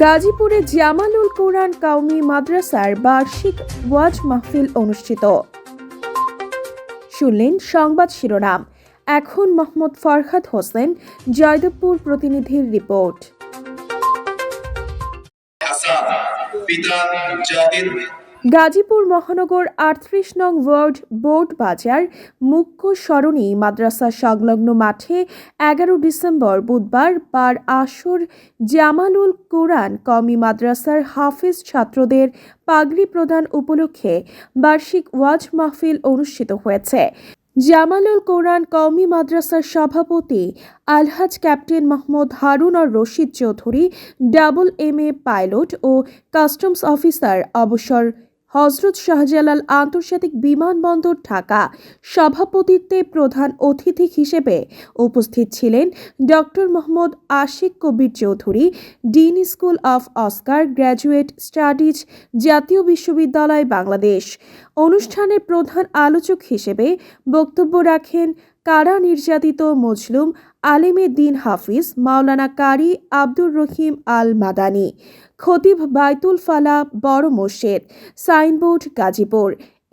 গাজীপুরে জামালুল কোরআন কাউমি মাদ্রাসার বার্ষিক ওয়াজ মাহফিল অনুষ্ঠিত। শুনলেন সংবাদ শিরোনাম। এখন মোহাম্মদ ফরহাদ হোসেন, জয়দেবপুর প্রতিনিধির রিপোর্ট। জাহিদ গাজীপুর মহানগর আটত্রিশ নং ওয়ার্ড বোর্ড বাজার মুখ্য সরণি মাদ্রাসা সংলগ্ন মাঠে এগারো ডিসেম্বর বুধবার বার আসর জামালুল কোরআন কমি মাদ্রাসার হাফিজ ছাত্রদের পাগড়ি প্রদান উপলক্ষে বার্ষিক ওয়াজ মাহফিল অনুষ্ঠিত হয়েছে। জামালুল কোরআন কওমি মাদ্রাসার সভাপতি Alhaj captain Mohammad Harun ar Rashid Chowdhury, double M A pilot O customs officer অবসর হজরত শাহজালাল আন্তর্জাতিক বিমানবন্দর ঢাকা সভাপতিত্বে প্রধান অতিথি হিসেবে উপস্থিত ছিলেন doctor Mohammad Ashik Kabir Chowdhury, dean school of Oscar graduate studies, জাতীয় বিশ্ববিদ্যালয় বাংলাদেশ। অনুষ্ঠানের প্রধান আলোচক হিসেবে বক্তব্য রাখেন কারা নির্যাতিত মজলুম আলেমে দিন হাফিজ মাওলানা কারি আব্দুর রহিম আল মাদানি খতিব বাইতুল ফালা বড় মসজিদ, সাইনবোর্ড গাজীপুর।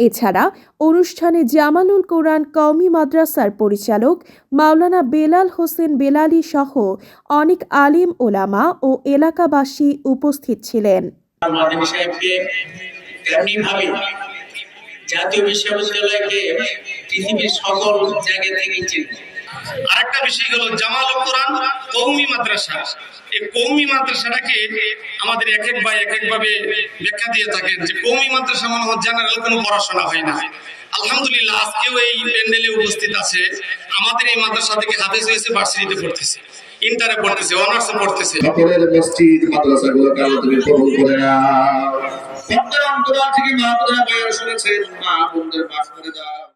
এছাড়া অনুষ্ঠানে জামালুল কোরআন কওমি মাদ্রাসার পরিচালক মাওলানা বেলাল হোসেন বেলালি সহ অনেক আলিম ওলামা ও এলাকাবাসী উপস্থিত ছিলেন। জাতীয় বিশ্ববিদ্যালয়কে পৃথিবীর সকল জায়গা থেকে চিনি আরেকটা বিষয় হলো জামাল কোরআন কৌমি মাদ্রাসা। এই কৌমি মাদ্রাসাটাকে আমাদের এক এক ভাই এক এক ভাবে ব্যাখ্যা দিয়ে থাকেন যে কৌমি মাদ্রাসা মনে হয় জেনারেল কোনো পড়াশোনা হয় না। আলহামদুলিল্লাহ আজকেও এই প্যান্ডেলে উপস্থিত আছে। আমাদের এই মাদ্রাসা থেকে হাফেজ হয়েছে ভার্সিটিতে পড়তেছে। ইন্টারে পড়তেছে অনার্সে পড়তেছে। সকলের মসজিদ মাদ্রাসাগুলোকে আল্লাহ তুমি কবুল করে অন্তরাল থেকে মা বোনেরা শুনেছেন মা বোনদের মাফ করে দাও।